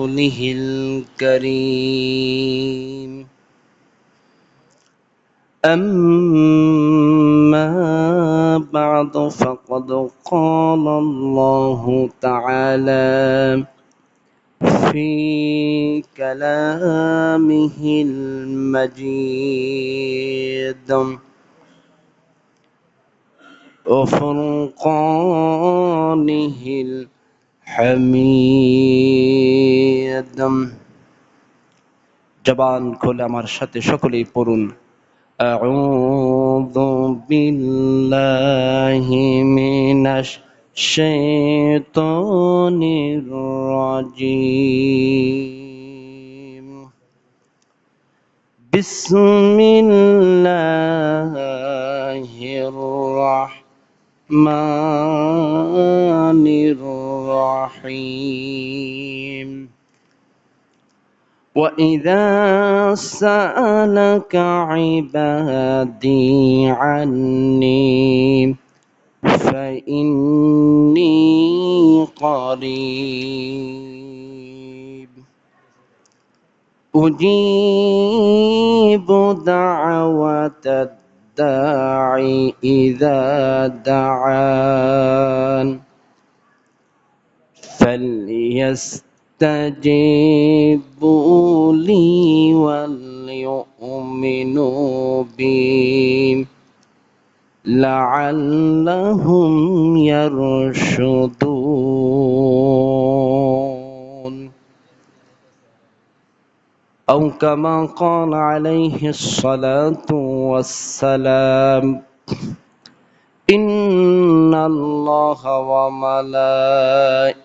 رسوله الكريم. أما بعد فقد قال الله تعالى في كلامه المجيد. وفرقانه الحميد জবান খোলে আমার সাথে সকলেই পড়ুন أعوذ بالله من الشيطان الرجيم بسم الله الرحمن الرحيم الرحيم. وإذا سألك عبادي عني فإني قريب. أجيب دعوة الداعي إذا دعان. فليستجيبوا لي وليؤمنوا بي. لعلهم يرشدون. أو كما قال عليه الصلاة والسلام إن الله وملائكته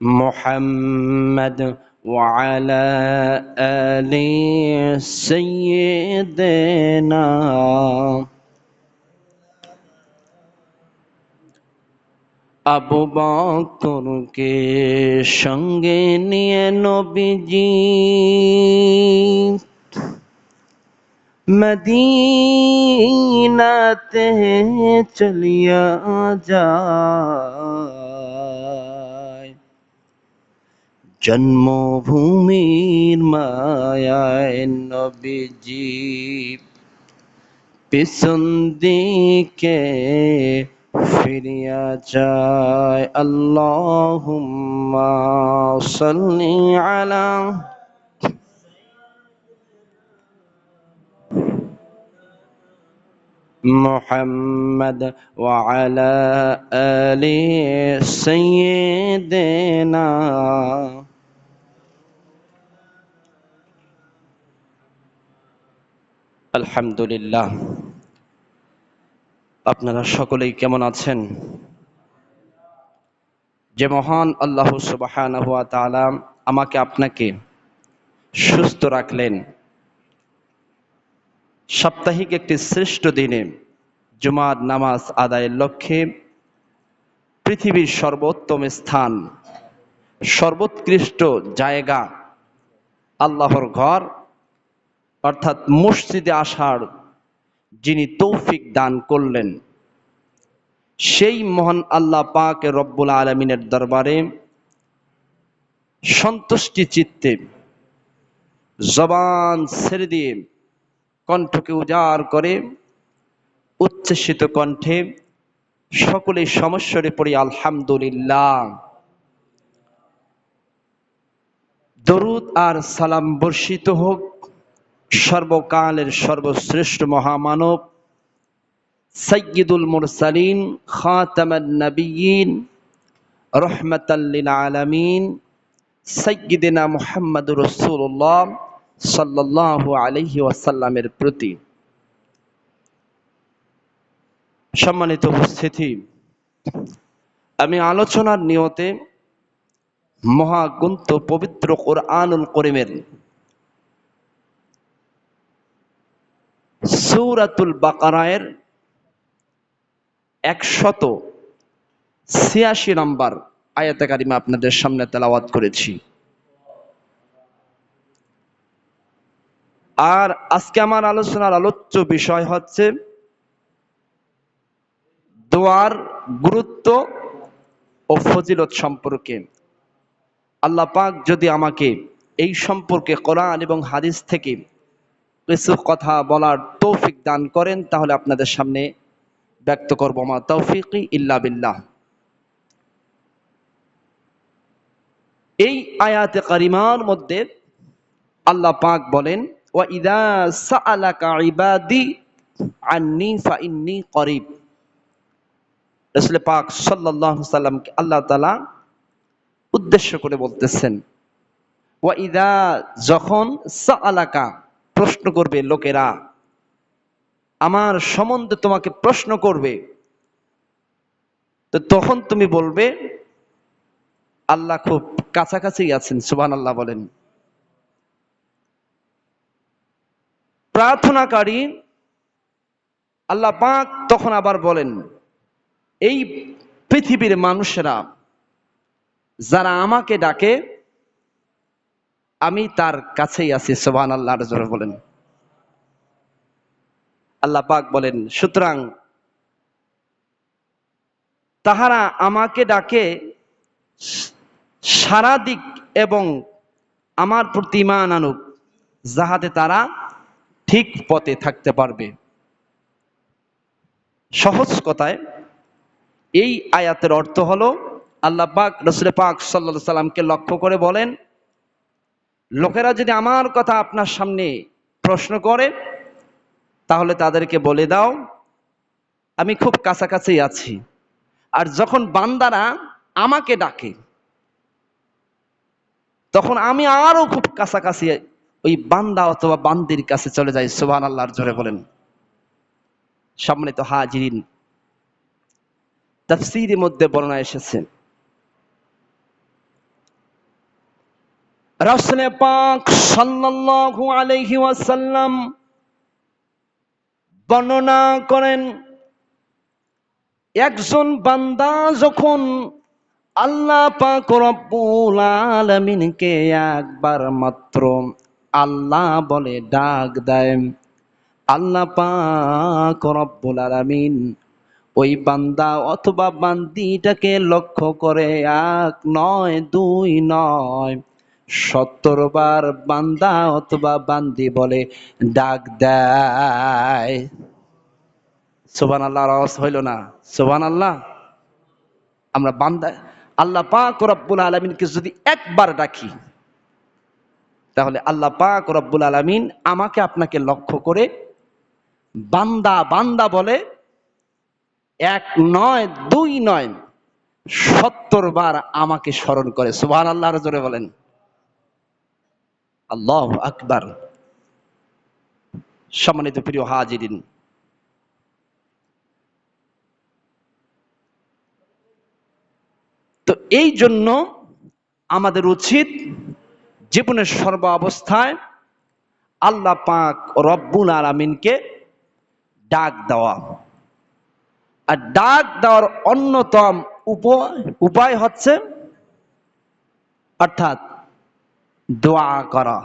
محمد وعلى آل سيدنا. ابو باکر کے شنگینی نبی جی. مدینہ تے چلیا جا জন্মভূমির মায়ায় নবীজি পিছন দিকে ফিরিয়া যায় আল্লাহুম্মা সাল্লি আলা محمد وعلى آل سيدنا আলহামদুলিল্লাহ। আপনারা সকলেই কেমন আছেন? যে মহান আল্লাহ তাআলা আমাকে আপনাকে সুস্থ রাখলেন। সাপ্তাহিক একটি শ্রেষ্ঠ দিনে জুমার নামাজ আদায়ের লক্ষ্যে পৃথিবীর সর্বোত্তম স্থান, সর্বোৎকৃষ্ট জায়গা, আল্লাহর ঘর অর্থাৎ মসজিদে আসার যিনি তৌফিক দান করলেন, সেই মহান আল্লাহ পাক রব্বুল আলমিনের দরবারে সন্তুষ্টি চিত্তে জবান ছেড়ে দিয়ে কণ্ঠকে উজাড় করে, উচ্ছ্বসিত কণ্ঠে সকলে সমস্যারে পড়ি, আলহামদুলিল্লাহ। দরুদ আর সালাম বর্ষিত হোক সর্বকালের সর্বশ্রেষ্ঠ মহামানব সৈয়দুল মুরসালিন, খাতামান নবীন রহমতাল্লিল আলমিন সৈয়দিনা মুহাম্মদ রসুল্লাহ সাল্লাহ আলহি ওয়াসাল্লামের প্রতি। সম্মানিত উপস্থিতি, আমি আলোচনার নিয়তে মহাগুন্ত পবিত্র কোরআনুল করিমের সূরাতুল বাকারায়ের একশত ছিয়াশি নম্বর আয়াতে কারিমা আপনাদের সামনে তেলাওয়াত করেছি। আর আজকে আমার আলোচনার আলোচ্য বিষয় হচ্ছে দোয়ার গুরুত্ব ও ফজিলত সম্পর্কে। আল্লাহ পাক যদি আমাকে এই সম্পর্কে কোরআন এবং হাদিস থেকে কিছু কথা বলার তৌফিক দান করেন, তাহলে আপনাদের সামনে ব্যক্ত করব মা তৌফিকি ইল্লা বিল্লাহ। এই আয়াতে কারিমার মধ্যে আল্লাহ পাক বলেন করিব। পাক সাল্লামকে আল্লাহ তাআলা উদ্দেশ্য করে বলতেছেন, ওয়া ইদা যখন সাআলাকা প্রশ্ন করবে লোকেরা। আমার সম্বন্ধে তোমাকে প্রশ্ন করবে। তো তখন তুমি বলবে, আল্লাহ খুব কাছাকাছি আছেন সুবান আল্লাহ বলেন। প্রার্থনাকারী আল্লাহ পাক তখন আবার বলেন, এই পৃথিবীর মানুষেরা যারা আমাকে ডাকে আমি তার কাছেই আছি সোবান আল্লাহর জোরে বলেন। আল্লাহ পাক বলেন, সুতরাং তাহারা আমাকে ডাকে সারা দিক এবং আমার প্রতি ইমান আনুক, যাহাতে তারা ঠিক পথে থাকতে পারবে। সহজ কথায়, এই আয়াতের অর্থ হলো, আল্লাহ পাক রসুল পাক সাল্লা সাল্লামকে লক্ষ্য করে বলেন লোকেরা যদি আমার কথা আপনার সামনে প্রশ্ন করে, তাহলে তাদেরকে বলে দাও, আমি খুব কাছাকাছি আছি। আর যখন বান্দারা আমাকে ডাকে, তখন আমি আরও খুব কাছাকাছি ওই বান্দা অথবা বান্দির কাছে চলে যাই। সুবান আল্লাহর জোরে বলেন। সম্মানিত হাজিরিন, তাফসিরের মধ্যে বর্ণনা এসেছে। রাসূলে পাক সাল্লাল্লাহু আলাইহি ওয়াসাল্লাম বর্ণনা করেন, একজন বান্দা যখন আল্লাহ পাক রব্বুল আলামিনকে একবার মাত্র আল্লাহ বলে ডাক দেয়, আল্লাহ পাক রব্বুল আলামিন ওই বান্দা অথবা বান্দিটাকে লক্ষ্য করে এক নয়, দুই নয় সত্তর বার বান্দা অথবা বান্দি বলে ডাক দেয়। সোবান আল্লাহর আওয়াজ হইল না? সোবান আল্লাহ আমরা বান্দা, আল্লাহ পাক রব্বুল আলমিনকে যদি একবার ডাকি, তাহলে আল্লাহ পাক রব্বুল আলমিন আমাকে আপনাকে লক্ষ্য করে বান্দা বান্দা বলে এক নয়, দুই নয়, সত্তর বার আমাকে স্মরণ করে। সুবান আল্লাহর জোরে বলেন। আল্লাহ আকবার। সম্মানিত প্রিয় হাজিরিন, তো এই জন্য আমাদের উচিত জীবনের সর্ব অবস্থায় আল্লাহ পাক রব্বুল আলমিনকে ডাক দেওয়া। আর ডাক দেওয়ার অন্যতম উপায় হচ্ছে অর্থাৎ দোয়া করা।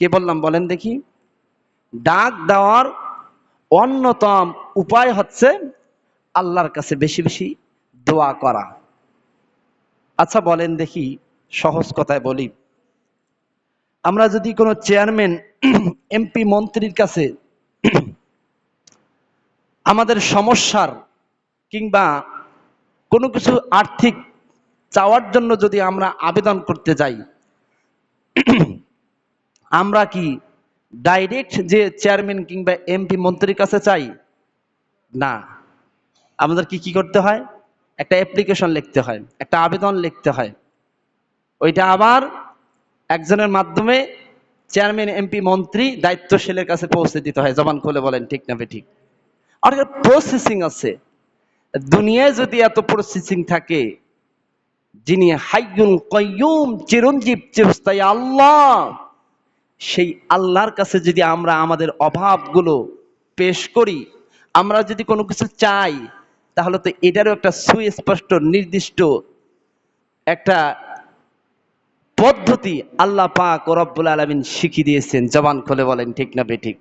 কে বললাম বলেন দেখি? ডাক দেওয়ার অন্যতম উপায় হচ্ছে আল্লাহর কাছে বেশি বেশি দোয়া করা। আচ্ছা বলেন দেখি, সহজ কথায় বলি। আমরা যদি কোনো চেয়ারম্যান, এমপি মন্ত্রীর কাছে আমাদের সমস্যার কিংবা কোনো কিছু আর্থিক চাওয়ার জন্য যদি আমরা আবেদন করতে যাই আমরা কি ডাইরেক্ট যে চেয়ারম্যান কিংবা এমপি মন্ত্রীর কাছে চাই? না। আমাদের কি কি করতে হয়? একটা অ্যাপ্লিকেশন লিখতে হয়, একটা আবেদন লিখতে হয়। ওইটা আবার একজনের মাধ্যমে চেয়ারম্যান এমপি মন্ত্রী দায়িত্বশীলের কাছে পৌঁছে দিতে হয়। জবান খুলে বলেন, ঠিক না ঠিক। অনেক প্রসেসিং আছে। দুনিয়ায় যদি এত প্রসেসিং থাকে যিনি হাইয়ুন কয়ুম চিরঞ্জীব, চিরস্থায়ী আল্লাহ। সেই আল্লাহর কাছে যদি আমরা আমাদের অভাবগুলো পেশ করি, আমরা যদি কোনো কিছু চাই, তাহলে তো এটারও একটা সুস্পষ্ট, নির্দিষ্ট একটা পদ্ধতি আল্লাহ পাক রব্বুল আলমিন শিখিয়ে দিয়েছেন। জবান খুলে বলেন, ঠিক না বেঠিক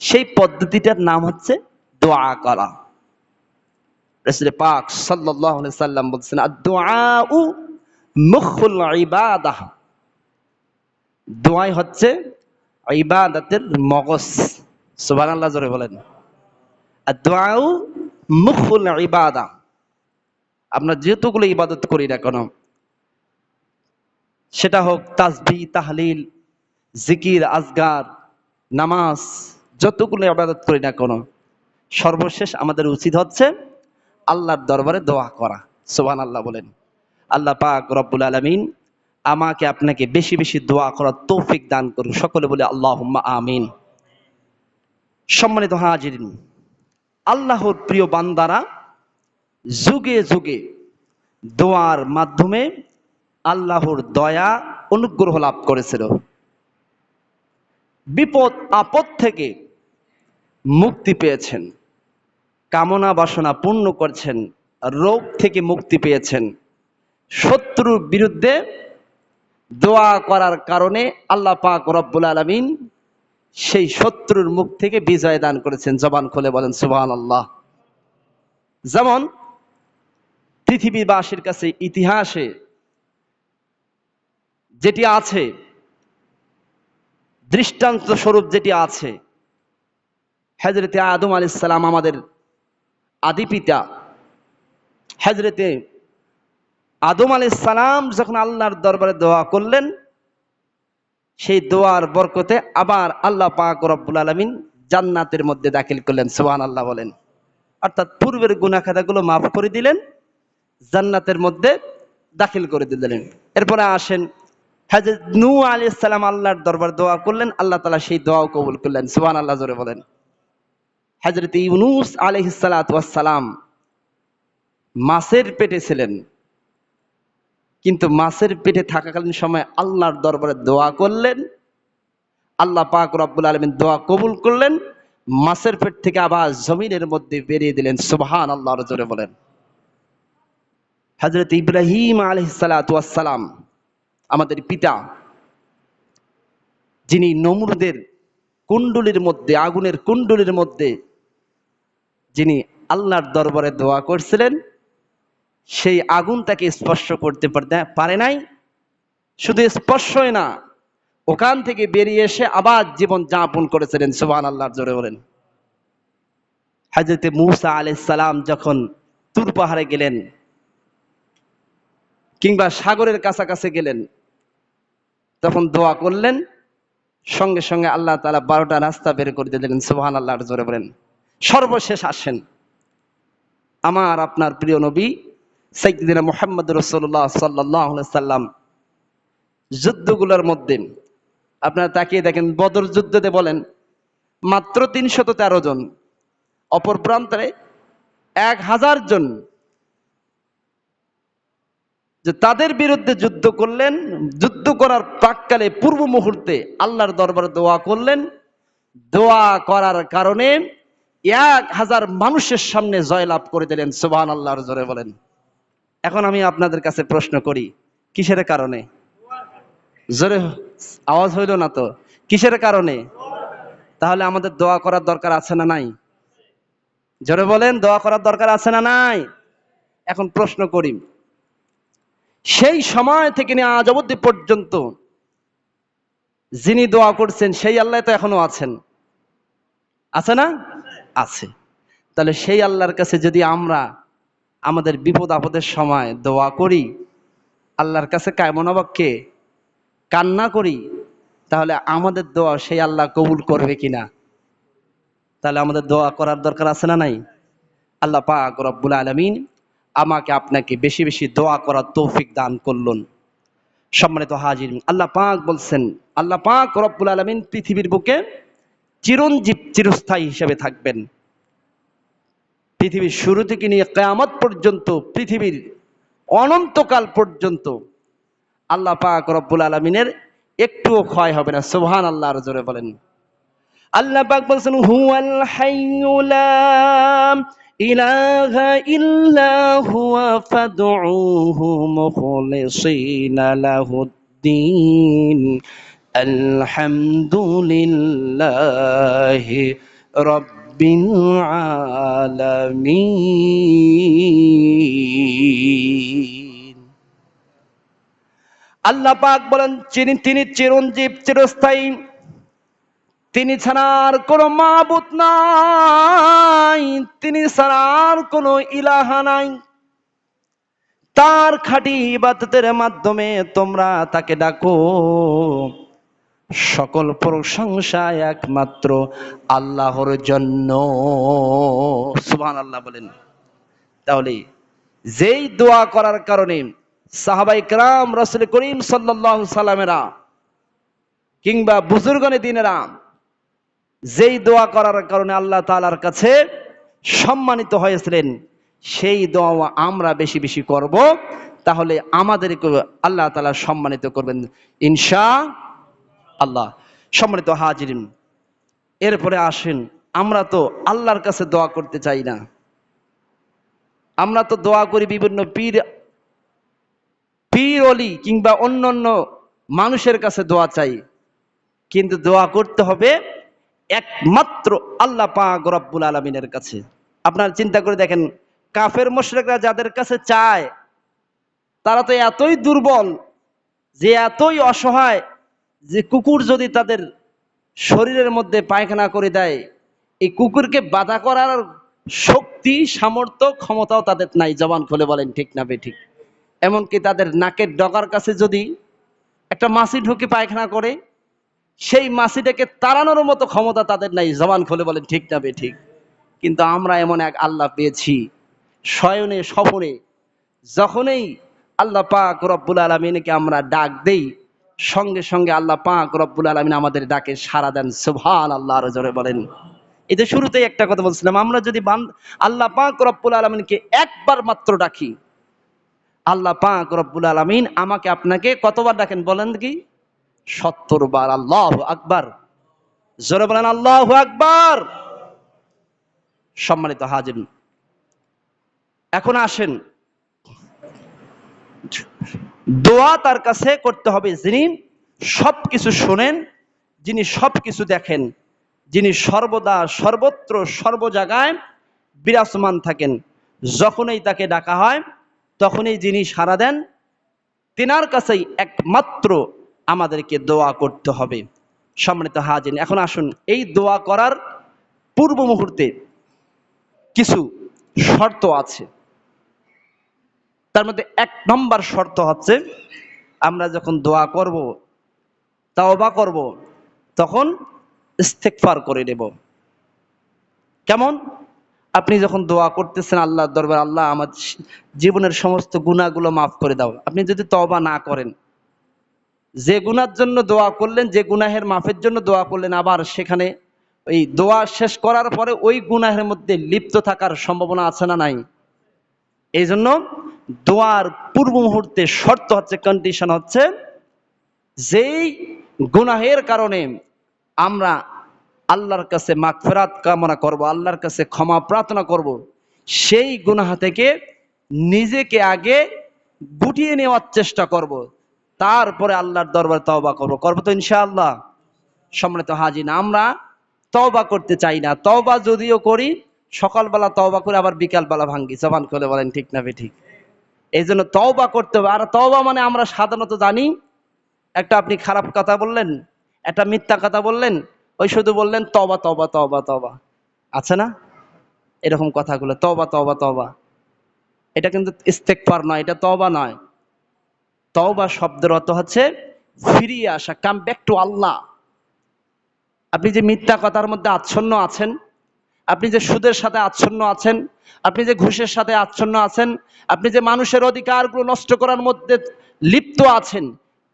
সেই পদ্ধতিটার নাম হচ্ছে দোয়া করা। রসুল পাক সাল্লাল্লাহু আলাইহি সাল্লাম বলছেন মুখুল ইবাদাহ। দোয়াই হচ্ছে ইবাদতের মগজ। সুবহানাল্লাহ, জোরে বলেন। আর দোয়াউ মুখুল ইবাদা আমরা যেহেতুগুলো ইবাদত করি না কেন, সেটা হোক তাসবি, তাহলিল, জিকির, আজগার, নামাজ, যতগুলো ইবাদত করি না কেন, সর্বশেষ আমাদের উচিত হচ্ছে আল্লাহর দরবারে দোয়া করা। সোহান আল্লাহ বলেন। আল্লাহ পাক রব্বুল আলমিন আমাকে আপনাকে বেশি বেশি দোয়া করার তৌফিক দান করুন সকলে বলে আল্লাহ আমিন। সম্মানিত হাজিরিন, আল্লাহর প্রিয় বান্দারা, যুগে যুগে দোয়ার মাধ্যমে আল্লাহর দয়া, অনুগ্রহ লাভ করেছিল। বিপদ আপদ থেকে মুক্তি পেয়েছেন। কামনা বাসনা পূর্ণ করছেন, রোগ থেকে মুক্তি পেয়েছেন। শত্রুর বিরুদ্ধে দোয়া করার কারণে আল্লাহ পাক রব্বুল আলমিন সেই শত্রুর মুখ থেকে বিজয় দান করেছেন। জবান খুলে বলেন সুবাহ আল্লাহ যেমন পৃথিবীবাসীর কাছে ইতিহাসে যেটি আছে দৃষ্টান্ত স্বরূপ যেটি আছে হজরতে আদম আলি সালাম আমাদের আদি পিতা হজরতে আদম আলি সালাম যখন আল্লাহর দরবারে দোয়া করলেন, সেই দোয়ার বরকতে আবার আল্লাহ পাক রব্বুল আলমিন জান্নাতের মধ্যে দাখিল করলেন সোহান আল্লাহ বলেন। অর্থাৎ পূর্বের গুনাখাতাগুলো মাফ করে দিলেন, জান্নাতের মধ্যে দাখিল করে দিলেন। এরপরে আসেন হাজরত নু আলী সালাম আল্লাহর দরবার দোয়া করলেন, আল্লাহ তালা সেই দোয়াও কবুল করলেন সোহান আল্লাহ জোরে বলেন। হাজরত ইউনুস আলহিসালাম মাছের পেটে ছিলেন। কিন্তু মাছের পেটে থাকাকালীন সময় আল্লাহর দরবারে দোয়া করলেন। আল্লাহ পাক রব্বুল আলমিন দোয়া কবুল করলেন। মাছের পেট থেকে আবার জমিনের মধ্যে বেরিয়ে দিলেন। সুবহান আল্লাহর জোরে বলেন। হজরত ইব্রাহিম আলহিসালাম আমাদের পিতা, যিনি নমরুদের কুণ্ডুলির মধ্যে, আগুনের কুণ্ডুলির মধ্যে যিনি আল্লাহর দরবারে দোয়া করছিলেন, সেই আগুন তাকে স্পর্শ করতে পারে নাই। শুধু স্পর্শই না, ওখান থেকে বেরিয়ে এসে আবার জীবন যাপন করেছিলেন সুবান আল্লাহর জোরে বলেন। হাজরতে মুসা আলাইসালাম যখন তুর পাহাড়ে গেলেন, কিংবা সাগরের কাছাকাছি গেলেন, তখন দোয়া করলেন, সঙ্গে সঙ্গে আল্লাহ তালা বারোটা রাস্তা বের করে দিলেন সুহান আল্লাহর জোরে বলেন। সর্বশেষ আসেন। আমার, আপনার প্রিয় নবী সাইদিনা মোহাম্মদ রসোল্লাহ সাল্লাহ সাল্লাম যুদ্ধগুলোর মধ্যে, আপনারা তাকিয়ে দেখেন, বদর যুদ্ধতে বলেন, মাত্র তিনশত তেরো জন, অপর প্রান্তরে এক হাজার জন যে তাদের বিরুদ্ধে যুদ্ধ করলেন, যুদ্ধ করার প্রাককালে পূর্ব মুহূর্তে আল্লাহর দরবারে দোয়া করলেন। দোয়া করার কারণে এক হাজার মানুষের সামনে জয়লাভ করে দিলেন সুবাহ আল্লাহর জোরে বলেন। এখন আমি আপনাদের কাছে প্রশ্ন করি, কিসের কারণে? জোরে আওয়াজ হইল না তো? কিসের কারণে? তাহলে আমাদের দোয়া করার দরকার আছে না নাই? জোরে বলেন, দোয়া করার দরকার আছে না নাই? এখন প্রশ্ন করি, সেই সময় থেকে নিয়ে আজ অবধি পর্যন্ত যিনি দোয়া করছেন, সেই আল্লাহ তো এখনও আছেন। আছে না? আছে। তাহলে সেই আল্লাহর কাছে যদি আমরা আমাদের বিপদ আপদের সময় দোয়া করি, আল্লাহর কাছে কায়মনাবাক্যে কান্না করি, তাহলে আমাদের দোয়া সেই আল্লাহ কবুল করবে কিনা? তাহলে আমাদের দোয়া করার দরকার আছে না নাই? আল্লাহ পাক রব্বুল আলমিন আমাকে আপনাকে বেশি বেশি দোয়া করার তৌফিক দান করলেন। সম্মানিত হাজির আল্লাহ পাক বলছেন, আল্লাহ পাক রব্বুল আলমিন পৃথিবীর বুকে চিরঞ্জীব চিরস্থায়ী হিসেবে থাকবেন। পৃথিবীর শুরু থেকে নিয়ে কেয়ামত পর্যন্ত, পৃথিবীর অনন্তকাল পর্যন্ত আল্লাহ পাক রব্বুল আলমিনের একটুও ক্ষয় হবে না। সুবহান আল্লাহ আর জোরে বলেন। আল্লাহ পাক বলছেন, হুয়াল হাইয়ুলা ইলাহা ইল্লা হুয়া ফাদউহু মুখলিসিনা লাহুদ্দিন। আলহামদুলিল্লাহি রাব্বিল আল্লাহ পাক বলেন, যিনি তিনি চিরঞ্জীব, চিরস্থায়ী, তিনি ছাড়া আর কোনো মাবুত নাই, তিনি ছাড়া আর কোনো ইলাহা নাই। তার খাঁটি ইবাদতের মাধ্যমে তোমরা তাকে ডাকো। সকল প্রশংসা একমাত্র আল্লাহর জন্য। সুহান আল্লাহ বলেন। তাহলে যেই দোয়া করার কারণে সাহাবাই ক্রাম রসুল করিম সাল্লাহ সাল্লামেরা কিংবা বুজুর্গনে দিনেরা যেই দোয়া করার কারণে আল্লাহ তালার কাছে সম্মানিত হয়েছিলেন, সেই দোয়া আমরা বেশি বেশি করব। তাহলে আমাদেরকে আল্লাহ তালা সম্মানিত করবেন। ইনশা আল্লাহ। সম্মানিত হাজিরিন, এরপরে আসেন, আমরা তো আল্লাহর কাছে দোয়া করতে চাই না। আমরা তো দোয়া করি বিভিন্ন পীর পীর অলি কিংবা অন্য অন্য মানুষের কাছে দোয়া চাই। কিন্তু দোয়া করতে হবে একমাত্র আল্লাহ পাক রব্বুল আলমিনের কাছে। আপনার চিন্তা করে দেখেন, কাফের মোশরেকরা যাদের কাছে চায়, তারা তো এতই দুর্বল, যে এতই অসহায় যে কুকুর যদি তাদের শরীরের মধ্যে পায়খানা করে দেয়, এই কুকুরকে বাধা করার শক্তি, সামর্থ্য, ক্ষমতাও তাদের নাই, জবান খুলে বলেন, ঠিক না বেঠিক। এমনকি তাদের নাকের ডগার কাছে যদি একটা মাছি ঢুকে পায়খানা করে, সেই মাছিটাকে তাড়ানোর মতো ক্ষমতা তাদের নাই, জবান খুলে বলেন, ঠিক না বেঠিক। কিন্তু আমরা এমন এক আল্লাহ পেয়েছি শয়নে স্বপনে, যখনই আল্লাহ পাক রব্বুল আলমিনকে আমরা ডাক দেই সঙ্গে সঙ্গে আল্লাহ পাক রব্বুল আলমিন আমাদের ডাকে সাড়া দেন। সুবহান আল্লাহ আরও জোরে বলেন। যে শুরুতেই একটা কথা বলছিলাম, আমরা যদি আল্লাহ পাক রব্বুল আলমিনকে একবার মাত্র ডাকি, আল্লাহ পাক রব্বুল আলমিন আমাকে আপনাকে কতবার ডাকেন বলেন কি সত্তর বার। আল্লাহ আকবার। জোরে বলেন, আল্লাহ আকবার। সম্মানিত হাজির এখন আসেন। দোয়া তার কাছে করতে হবে। যিনি সব কিছু শোনেন, যিনি সব কিছু দেখেন, যিনি সর্বদা, সর্বত্র সর্ব জায়গায় বিরাজমান থাকেন, যখনই তাকে ডাকা হয়, তখনই যিনি সাড়া দেন, তেনার কাছেই একমাত্র আমাদেরকে দোয়া করতে হবে। সম্মানিত হাজিন এখন আসুন, এই দোয়া করার পূর্ব মুহূর্তে কিছু শর্ত আছে। তার মধ্যে এক নম্বর শর্ত হচ্ছে, আমরা যখন দোয়া করব, তাওবা করব, তখন ইস্তেকফার করে নেব। কেমন? আপনি যখন দোয়া করতেছেন আল্লাহর দরবার, আল্লাহ আমার জীবনের সমস্ত গুণাগুলো মাফ করে দাও। আপনি যদি তওবা না করেন, যে গুনার জন্য দোয়া করলেন, যে গুনাহের মাফের জন্য দোয়া করলেন, আবার সেখানে ওই দোয়া শেষ করার পরে ওই গুনাহের মধ্যে লিপ্ত থাকার সম্ভাবনা আছে না নাই? এই জন্য দোয়ার পূর্ব মুহূর্তে শর্ত হচ্ছে কন্ডিশন হচ্ছে, যেই গুনাহের কারণে আমরা আল্লাহর কাছে মাগফিরাত কামনা করব, আল্লাহর কাছে ক্ষমা প্রার্থনা করব, সেই গুনাহ থেকে নিজেকে আগে গুটিয়ে নেওয়ার চেষ্টা করব, তারপরে আল্লাহর দরবার তওবা করব। করব তো ইনশাআল্লাহ। সম্মানিত হাজিন আমরা তওবা করতে চাই না। তওবা যদিও করি, সকালবেলা তওবা করে আবার বিকালবেলা ভাঙ্গি। জবান করে বলেন, ঠিক না বে ঠিক? এই জন্য তওবা করতে হবে। আর তওবা মানে আমরা সাধারণত জানি, একটা আপনি খারাপ কথা বললেন, একটা মিথ্যা কথা বললেন, ওই শুধু বললেন তবা তবা তবা তবা আছে না? এরকম কথাগুলো তবা তবা তবা এটা কিন্তু ইস্তেকফার নয়, এটা তবা নয়। তওবা শব্দের অর্থ হচ্ছে ফিরিয়ে আসা কাম ব্যাক টু আল্লাহ। আপনি যে মিথ্যা কথার মধ্যে আচ্ছন্ন আছেন আপনি যে সুদের সাথে আচ্ছন্ন আছেন, আপনি যে ঘুষের সাথে আচ্ছন্ন আছেন, আপনি যে মানুষের অধিকারগুলো নষ্ট করার মধ্যে লিপ্ত আছেন,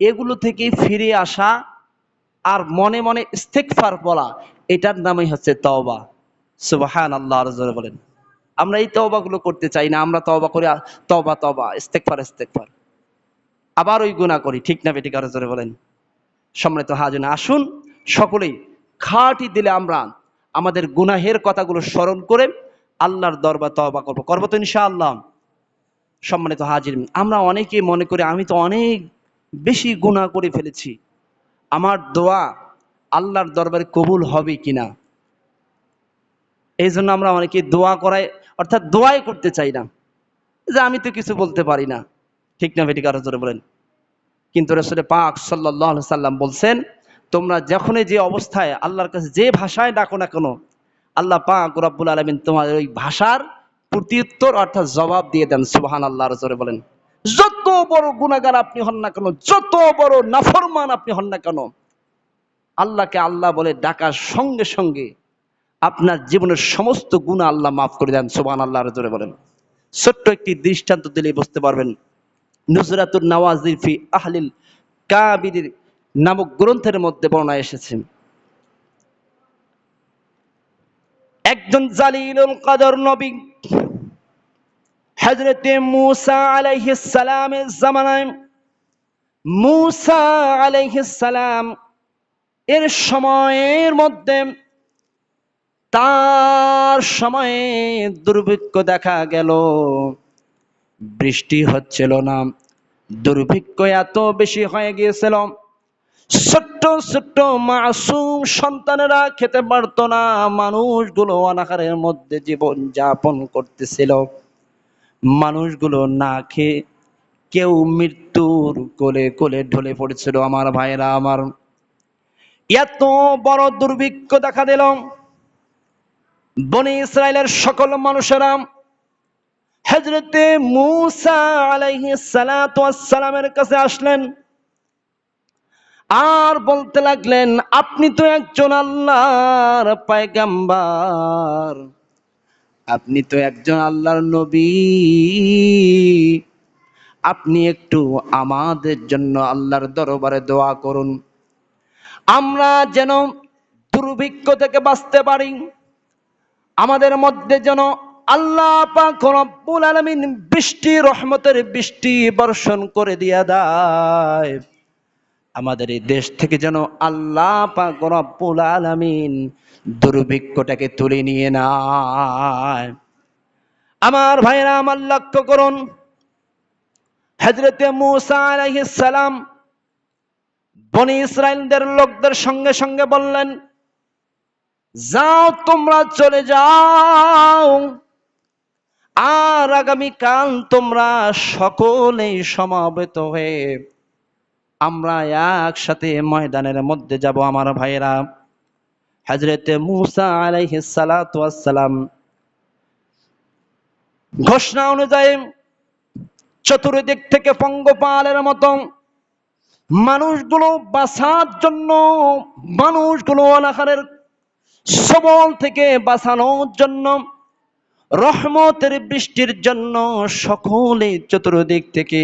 এগুলো থেকে ফিরে আসা আর মনে মনে ইস্তেকফার বলা, এটার নামই হচ্ছে তওবা। সুবহান আল্লাহ জোরে বলেন। আমরা এই তবাগুলো করতে চাই না, আমরা তবা করি তবা তবা ইস্তেকফার ইস্তেকফার আবার ওই গুণা করি, ঠিক না বেটি কারও জোরে বলেন। সম্মানিত হাজনে আসুন, সকলেই খাটি দিলে আমরা আমাদের গুনাহের কথাগুলো স্মরণ করে আল্লাহর দরবার তবা করব। করব তো ইনশাআল্লাহ, সম্মানিত হাজির আমরা অনেকে মনে করি, আমি তো অনেক বেশি গুনাহ করে ফেলেছি। আমার দোয়া আল্লাহর দরবারে কবুল হবে কিনা? এই জন্য আমরা অনেকে দোয়া করাই অর্থাৎ দোয়াই করতে চাই না। যে আমি তো কিছু বলতে পারি না। ঠিক না ভেটিকার বলেন। কিন্তু রসুল পাক সাল্লাহ সাল্লাম বলছেন তোমরা যখনই যে অবস্থায় আল্লাহর কাছে যে ভাষায় ডাকো না কেন, আল্লাহ পাক রব্বুল আলমিন তোমার ওই ভাষার প্রত্যুত্তর অর্থাৎ জবাব দিয়ে দেন সুবাহান আল্লাহ রসুরে বলেন। যত বড় গুণাগার আপনি হন না কেন, যত বড় নাফরমান আপনি হন না কেন, আল্লাহকে আল্লাহ বলে ডাকার সঙ্গে সঙ্গে আপনার জীবনের সমস্ত গুণ আল্লাহ মাফ করে দেন সুবাহান আল্লাহ রসুরে বলেন। ছোট্ট একটি দৃষ্টান্ত দিলে বুঝতে পারবেন। নুজরাতুল নওয়াজির ফি আহলিল কাবির নামক গ্রন্থের মধ্যে বর্ণনা এসেছে। একজন জালিলুল কাদর নবী হযরতে মুসা আলাইহিস সালামের জামানায় মূসা আলাইহিস সালাম এর সময়ের মধ্যে তার সময়ে দুর্ভিক্ষ দেখা গেল। বৃষ্টি হচ্ছিল না, দুর্ভিক্ষ এত বেশি হয়ে গিয়েছিল। ছোট্ট ছোট্ট মাসুম সন্তানেরা খেতে পারত না। মানুষগুলো অনাহারের মধ্যে জীবন যাপন করতেছিল। মানুষগুলো না খেয়ে কেউ মৃত্যুর কোলে কোলে ঢলে পড়েছিল। আমার ভাইরা আমার এত বড় দুর্ভিক্ষ দেখা দিল। বনে ইসরায়েলের সকল মানুষেরা হজরতে মুসা আলাইহি সালামের কাছে আসলেন। আর বলতে লাগলেন, আপনি তো একজন আল্লাহর পায়গাম্বার। আপনি তো একজন আল্লাহর নবী। আপনি একটু আমাদের জন্য আল্লাহর দরবারে দোয়া করুন। আমরা যেন দুর্ভিক্ষ থেকে বাঁচতে পারি। আমাদের মধ্যে যেন আল্লাহ রব্বুল আলামিন বৃষ্টি, রহমতের বৃষ্টি বর্ষণ করে দিয়া দেয়। আমাদের এই দেশ থেকে যেন আল্লাহ পাক রব্বুল আলামিন দুর্ভিক্ষটাকে তুলে নিয়ে নেয়। আমার ভাইরা, আমার লক্ষ্য করুন হজরতে মুসা আলাইহিস সালাম বনি ইসরায়েলদের লোকদের সঙ্গে সঙ্গে বললেন, যাও তোমরা চলে যাও, আর আগামীকাল তোমরা সকলেই সমাবেত হয়ে আমরা একসাথে ময়দানের মধ্যে যাব, আমার ভাইয়েরা। হজরতে মুসা আলাইহিস সালাতু সালাম ঘোষণা অনুযায়ী চতুর্দিক থেকে পঙ্গপালের মতো মানুষগুলো বাঁচার জন্য, মানুষগুলো অনাহারের সবল থেকে বাঁচানোর জন্য, রহমতের বৃষ্টির জন্য সকলে চতুর্দিক থেকে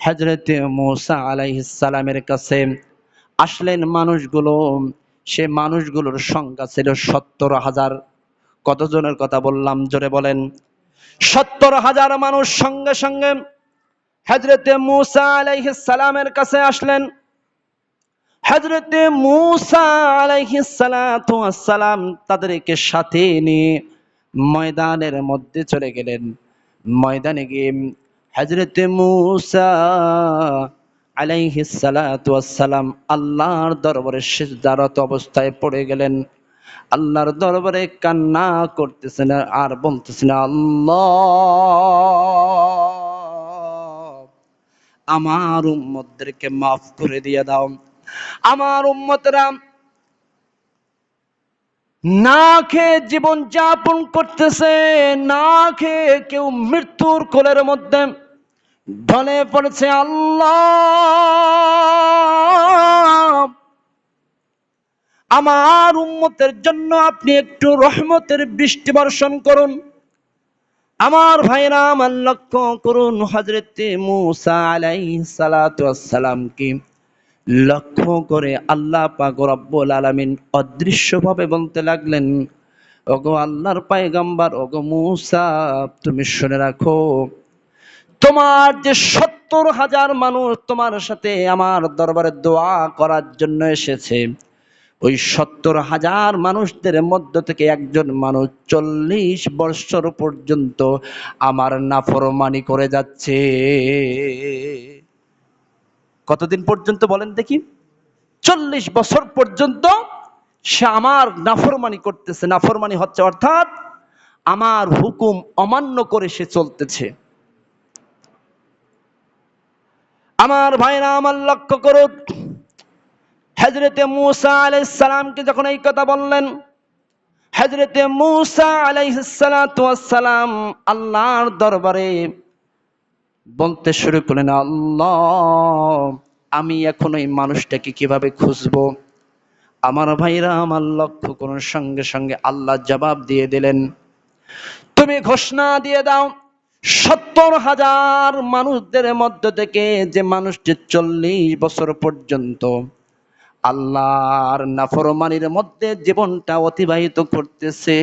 হজরতে মোসা আলাইসালামের কাছে আসলেন মানুষগুলো, সে মানুষগুলোর সংখ্যা ছিল সত্তর হাজার। কতজনের কথা বললাম? জোরে বলেন। সত্তর হাজার মানুষ সঙ্গে সঙ্গে হজরতে মুসা আলাইহিসালামের কাছে আসলেন। হজরতে মুসা আলাইহিসালাম তাদেরকে সাথে নিয়ে ময়দানের মধ্যে চলে গেলেন। ময়দানে গিয়ে হজরতে মুসা আলাইহিসালাম আল্লাহর দরবারে সিজদারত অবস্থায় পড়ে গেলেন। আল্লাহর দরবারে কান্না করতেছেন আর বলতেছেন, আল্লাহ, আমার উম্মতদেরকে মাফ করে দিয়ে দাও। আমার উম্মতরা না খেয়ে জীবন যাপন করতেছে, না খেয়ে কেউ মৃত্যুর কোলের মধ্যে ঢলে পড়েছে আল্লাহ। আমার উম্মতের জন্য আপনি একটু রহমতের বৃষ্টি বর্ষণ করুন। আমার ভাইরা আমার লক্ষ্য করুন হজরতে মুসা আলাই সালাতামকে লক্ষ্য করে আল্লাহ পাক রব্বুল আলামিন অদৃশ্যভাবে বলতে লাগলেন, ওগো আল্লাহর পায়গাম্বার, ওগো মুসা, তুমি শুনে রাখো তোমার যে সত্তর হাজার মানুষ তোমার সাথে আমার দরবারে দোয়া করার জন্য এসেছে, ওই সত্তর হাজার মানুষদের মধ্য থেকে একজন মানুষ চল্লিশ বৎসর পর্যন্ত আমার নাফরমানি করে যাচ্ছে। কতদিন পর্যন্ত বলেন দেখি? চল্লিশ বছর পর্যন্ত সে আমার নাফরমানি করতেছে। নাফরমানি হচ্ছে অর্থাৎ আমার হুকুম অমান্য করে সে চলতেছে। আমার ভাইরা আমার লক্ষ্য করুন হজরতে মুসা আলাইসালামকে যখন এই কথা বললেন হজরতে মুসা আলাইসালাম আল্লাহর দরবারে বলতে শুরু করলেন, আল্লাহ, আমি এখন ওই মানুষটাকে কীভাবে খুঁজবো? আমার ভাইরা আমার লক্ষ্য করুন, সঙ্গে সঙ্গে আল্লাহ জবাব দিয়ে দিলেন, তুমি ঘোষণা দিয়ে দাও সত্তর হাজার মানুষদের মধ্য থেকে যে মানুষটি চল্লিশ বছর পর্যন্ত আল্লাহর নাফরমানির মধ্যে জীবনটা অতিবাহিত করতেছে,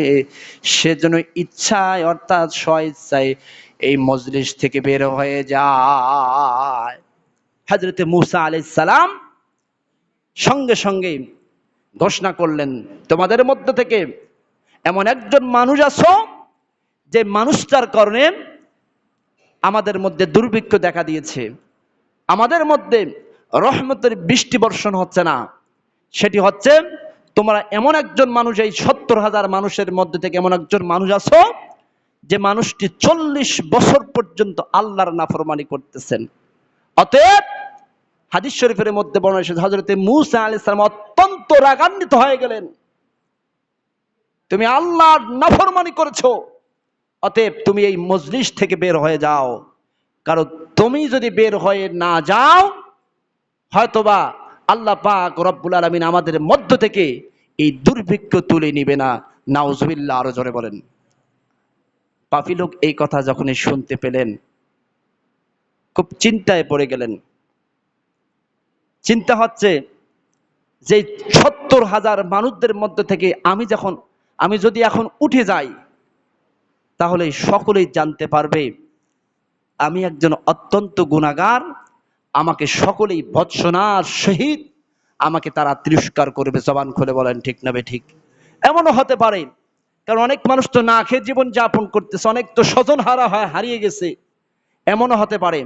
সেজন্য ইচ্ছায় অর্থাৎ স্ব ইচ্ছায় এই মজলিস থেকে বের হয়ে যায়। হাজরতে মুসা আলাইহিস সালাম সঙ্গে সঙ্গে ঘোষণা করলেন, তোমাদের মধ্য থেকে এমন একজন মানুষ আছো যে মানুষটার কারণে আমাদের মধ্যে দুর্ভিক্ষ দেখা দিয়েছে। আমাদের মধ্যে রহমতের বৃষ্টি বর্ষণ হচ্ছে না। সেটি হচ্ছে, তোমরা এমন একজন মানুষ, এই সত্তর হাজার মানুষের মধ্যে থেকে এমন একজন মানুষ আছো, যে মানুষটি চল্লিশ বছর পর্যন্ত আল্লাহর নাফরমানি করতেছেন। অতএব, হাদিস শরীফের মধ্যে বর্ণনা এসেছে হজরতে মুসা আলী সালাম অত্যন্ত রাগান্বিত হয়ে গেলেন। তুমি আল্লাহর নাফরমানি করেছ। অতএব তুমি এই মজলিস থেকে বের হয়ে যাও। কারণ তুমি যদি বের হয়ে না যাও, হয়তোবা আল্লাহ পাক রব্বুল আলমিন আমাদের মধ্য থেকে এই দুর্ভিক্ষ তুলে নিবে না। নাউজবিল্লা আরও জোরে বলেন। পাপি লোক এই কথা যখনই শুনতে পেলেন, খুব চিন্তায় পড়ে গেলেন। চিন্তা হচ্ছে যে সত্তর হাজার মানুষদের মধ্যে থেকে আমি যখন, আমি যদি এখন উঠে যাই তাহলে সকলেই জানতে পারবে, আমি একজন অত্যন্ত গুণাগার, আমাকে সকলেই ভৎসনার সহিত আমাকে তারা তিরস্কার করবে, জবান খুলে বলেন, ঠিক না বে ঠিক? এমনও হতে পারে, কারণ অনেক মানুষ তো না খেয়ে জীবন যাপন করতেছে, অনেক তো স্বজন হারা হয়, হারিয়ে গেছে। এমনও হতে পারে,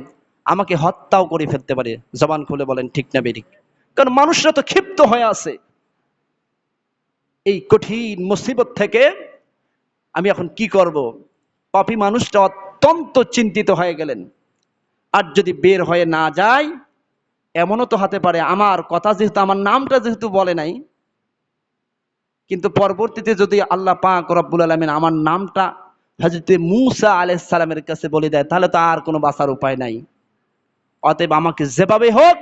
আমাকে হত্যাও করে ফেলতে পারে, জবান খুলে বলেন, ঠিক না বেঠিক কারণ মানুষরা তো ক্ষিপ্ত হয়ে আছে। এই কঠিন মুসিবত থেকে আমি এখন কি করব? পাপী মানুষটা অত্যন্ত চিন্তিত হয়ে গেলেন। আর যদি বের হয়ে না যায়, এমনও তো হতে পারে, আমার কথা যেহেতু, আমার নামটা যেহেতু বলে নাই, কিন্তু পরবর্তীতে যদি আল্লাহ পাক রব্বুল আলমিন আমার নামটা হজরত মুসা আলাইহিস সালামের কাছে বলে দেয়, তাহলে তো আর কোনো বাঁচার উপায় নাই। অতএব আমাকে যেভাবে হোক